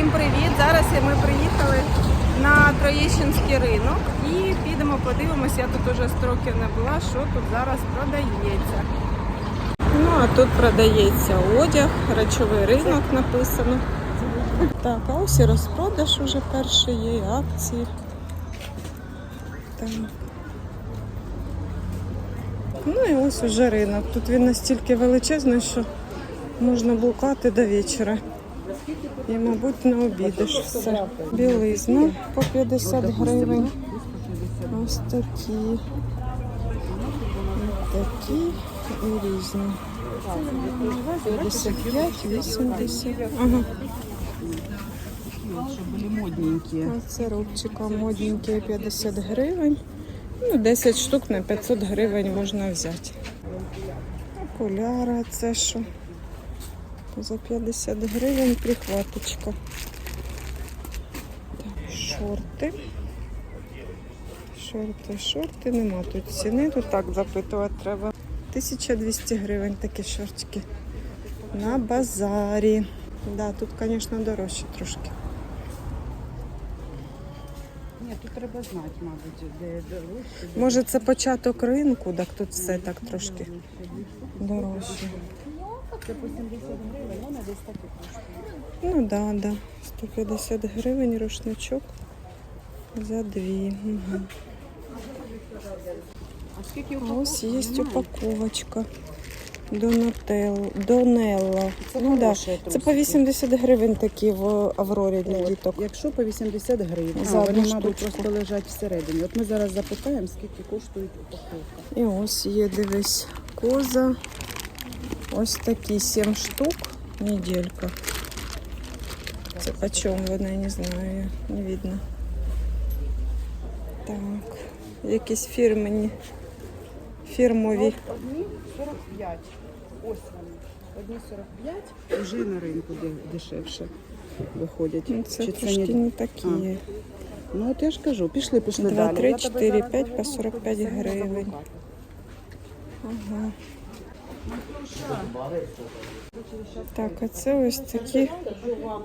Всім привіт! Зараз ми приїхали на Троєщинський ринок і підемо подивимося. Я тут уже 100 років не була, що тут зараз продається. Ну а тут продається одяг, речовий ринок написано. Так, а ось і розпродаж уже перший є, акції. Так. Ну і ось уже ринок. Тут він настільки величезний, що можна блукати до вечора. І, мабуть, не обідеш все. Білизна по 50 гривень. Ось такі. Такі і різні. 55, 80. Ага. Це рубчика модненькі 50 гривень. Ну, 10 штук на 500 гривень можна взяти. Окуляри, це що? За 50 гривень прихваточка. Так, шорти. Шорти, шорти, нема тут ціни, тут так запитувати треба. 1200 гривень такі шортики. На базарі. Да, тут, звісно, дорожче трошки. Ні, тут треба знати, мабуть, де, де Може, це початок ринку, так тут все так трошки дорожче. Це по 70 гривень, вона десь так і коштує. Ну да, да. 150 гривень рушничок за дві. Угу. А скільки А ось є упаковочка. Донателло. Донелло. Це Ну, да. Це по 80 гривень такі в Аврорі для діток. Якщо по 80 гривень, За а, одну вони, мабуть, штучку. просто лежать всередині. От ми зараз запитаємо, скільки коштує упаковка. І ось є, дивись, коза. Ось такі 7 штук. Неделька. Це по чому вона, я не знаю, не видно. Так, якісь фірмені. Фірмові. Одні 45. Ось вони. Одні 45. Вже на ринку дешевше виходять. Ну, Це Чи трошки не- не такі. Ну от я ж кажу, пішли, пішли 2, далі. 3, 4, 5 по 45 тобі все не гривень. Ага. Так, а це ось такі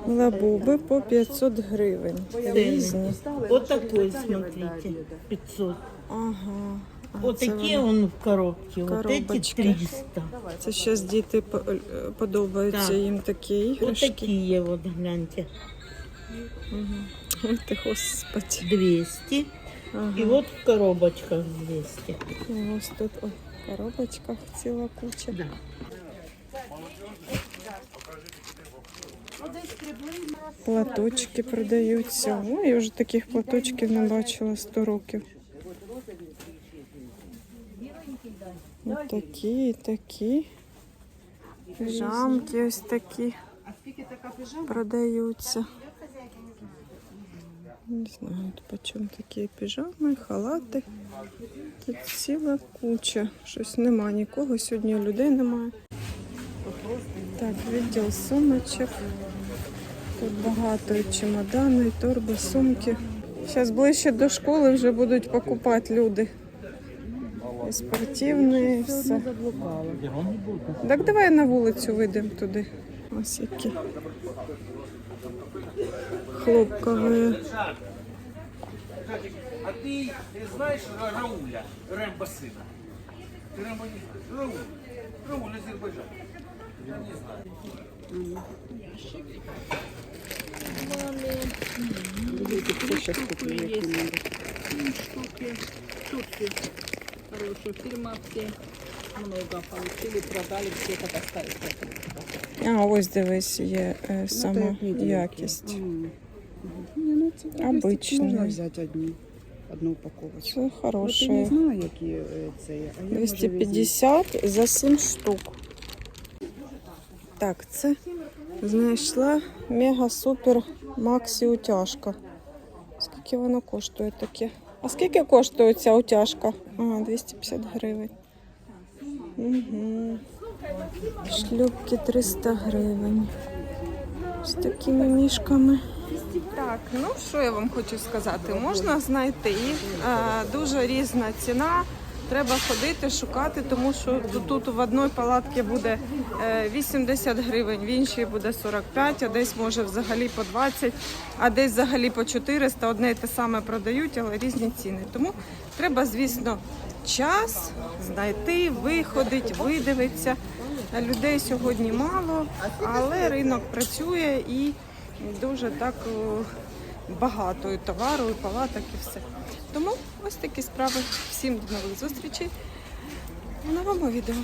лабуби по 500 гривень. Різні. Вот такой, смотрите, 500. Ага. А, Вот це такие вони. он в коробке, вот эти Коробочки. 300. Це зараз діти по- е, подобаються Так. їм такі Вот іграшки. такие вот, гляньте, Ой ти господи. 200. Ага. И вот в коробочках 200. І ось тут в коробочках ціла куча. Платочки продаються. Ну, я вже таких платочків не бачила 100 років. Ось такі, і такі. Піжамки ось такі продаються. Не знаю, по чому такі піжами, халати. Тут ціла куча. Щось нема нікого. Сьогодні людей немає. Так, відділ сумочок. Тут багато чемодани, торби, сумки. Зараз ближче до школи вже будуть покупати люди. І спортивні, і все. Так давай на вулицю вийдемо туди. Ось які. Хлопкові. А ты знаешь Ра- Рауля, Рэмбо сына? Ты Рэмбо не знаешь? Рауль. Рауль Азербайджан. Я не знаю. Дивіться, це ще куплю, які надо. штуки, штуки хорошие, фирма все много получили, продали, все это поставили. А, ось дивись, є е, Ну, сама то як мідії якість. Ні, ну це в. Можна взяти одні, одну упаковочку. Це Ну, ти не знаю, які е, це є. А я, 250 за 7 штук. Так, це знайшла мега супер максі утяжка. Скільки воно коштує таке? А скільки коштує ця утяжка? А, 250 гривень. Угу. Шлюпки 300 гривень. З такими мішками. Так, ну що я вам хочу сказати? Можна знайти е, дуже різна ціна. Треба ходити, шукати, тому що тут в одній палатці буде е, 80 гривень, в іншій буде 45, а десь може взагалі по 20, а десь взагалі по 400. Одне і те саме продають, але різні ціни. Тому треба, звісно, час знайти, виходить, видивитися. Людей сьогодні мало, але ринок працює і дуже так багато і товару, і палаток, і все. Тому ось такі справи. Всім до нових зустрічей в новому відео.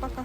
Пока.